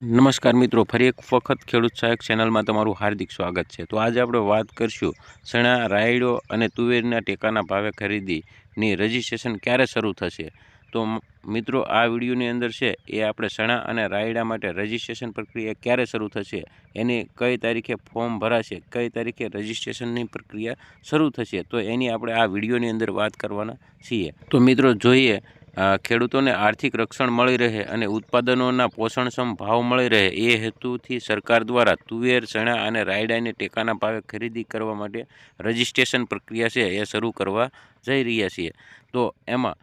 નમસ્કાર મિત્રો, ફરી એક વખત ખેડૂત સહાયક ચેનલમાં તમારું હાર્દિક સ્વાગત છે. તો આજે આપણે વાત કરીશું ચણા, રાયડો અને તુવેરના ટેકાના ભાવે ખરીદીની રજિસ્ટ્રેશન ક્યારે શરૂ થશે? તો મિત્રો, આ વિડીયોની અંદર છે, એ આપણે ચણા અને રાયડા માટે રજિસ્ટ્રેશન પ્રક્રિયા ક્યારે શરૂ થશે, એની કઈ તારીખે ફોર્મ ભરાશે, કઈ તારીખે રજિસ્ટ્રેશનની પ્રક્રિયા શરૂ થશે, તો એની આપણે આ વિડીયોની અંદર વાત કરવાના છીએ. તો મિત્રો, જોઈએ ખેડૂતોને આર્થિક રક્ષણ મળી રહે અને ઉત્પાદનોના પોષણક્ષમ ભાવ મળી રહે એ હેતુથી સરકાર દ્વારા તુવેર, ચણા અને રાયડાની ટેકાના ભાવે ખરીદી કરવા માટે રજિસ્ટ્રેશન પ્રક્રિયા છે, એ શરૂ કરવા જઈ રહ્યા છીએ. તો એમાં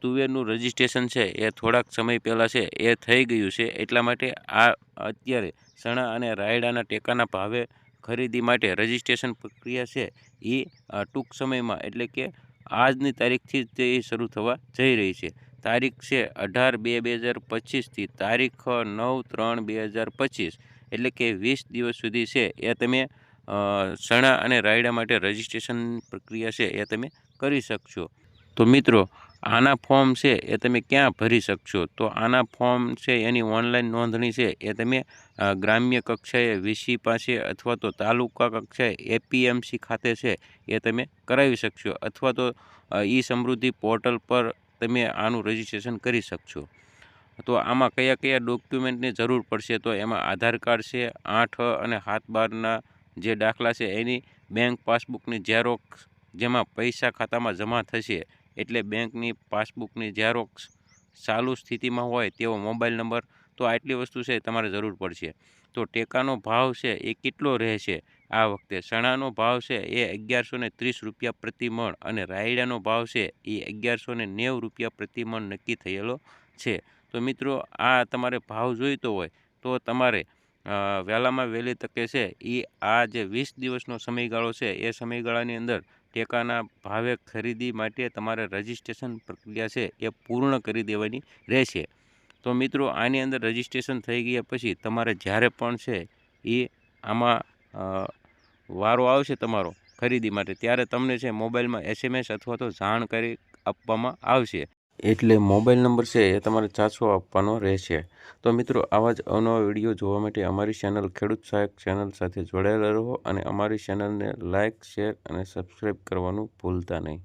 તુવેરનું રજિસ્ટ્રેશન છે, એ થોડાક સમય પહેલાં છે, એ થઈ ગયું છે, એટલા માટે આ અત્યારે ચણા અને રાયડાના ટેકાના ભાવે ખરીદી માટે રજિસ્ટ્રેશન પ્રક્રિયા છે એ ટૂંક સમયમાં, એટલે કે આજની તારીખથી તે શરૂ થવા જઈ રહી છે. તારીખ છે અઢાર બે બે હજાર પચીસથી તારીખ નવ ત્રણ બે હજાર પચીસ, એટલે કે વીસ દિવસ સુધી છે. એ તમે સણા અને રાયડા માટે રજિસ્ટ્રેશન પ્રક્રિયા છે એ તમે કરી શકશો. તો મિત્રો આના ફોર્મ છે એ તમે ક્યાં ભરી શકશો? તો આના ફોર્મ છે, એની ઓનલાઈન નોંધણી છે, એ તમે ગ્રામ્ય કક્ષાએ વીસી પાસે અથવા તો તાલુકા કક્ષાએ એપીએમસી ખાતે છે, એ તમે કરાવી શકશો અથવા તો ઈ સમૃદ્ધિ પોર્ટલ પર તમે આનું રજિસ્ટ્રેશન કરી શકશો. તો આમાં કયા કયા ડોક્યુમેન્ટની જરૂર પડશે? તો એમાં આધાર કાર્ડ છે, આઠ અને હાથ બારના જે દાખલા છે, એની બેંક પાસબુકની ઝેરોક્ષ જેમાં પૈસા ખાતામાં જમા થશે એટલે બેંકની પાસબુકની ઝેરોક્સ ચાલુ સ્થિતિમાં હોય તેવો મોબાઈલ નંબર તો આટલી વસ્તુ છે તમારે જરૂર પડશે. તો ટેકાનો ભાવ છે એ કેટલો રહેશે? આ વખતે ચણાનો ભાવ છે એ અગિયારસો ને ત્રીસ રૂપિયા પ્રતિ મણ અને રાયડાનો ભાવ છે એ અગિયારસો ને નેવું રૂપિયા પ્રતિ મણ નક્કી થયેલો છે. તો મિત્રો, આ તમારે ભાવ જોઈતો હોય તો તમારે વહેલામાં વહેલી તકે છે એ આ જે વીસ દિવસનો સમયગાળો છે એ સમયગાળાની અંદર ટેકાના ભાવે ખરીદી માટે તમારે રજિસ્ટ્રેશન પ્રક્રિયા છે એ પૂર્ણ કરી દેવાની રહેશે. તો મિત્રો, આની અંદર રજિસ્ટ્રેશન થઈ ગયા પછી તમારે જ્યારે પણ છે એ આમાં વારો આવશે તમારો ખરીદી માટે, ત્યારે તમને છે મોબાઈલમાં એસએમએસ અથવા તો જાણકારી આપવામાં આવશે. એટલે મોબાઈલ નંબર છે એ તમારે ચાચો આપવાનો રહેશે. તો મિત્રો, આવા જ અવનવા વીડિયો જોવા માટે અમારી ચેનલ ખેડૂત સહાયક ચેનલ સાથે જોડાયેલા રહો અને અમારી ચેનલને લાઇક શેર અને સબસ્ક્રાઈબ કરવાનું ભૂલતા નહીં.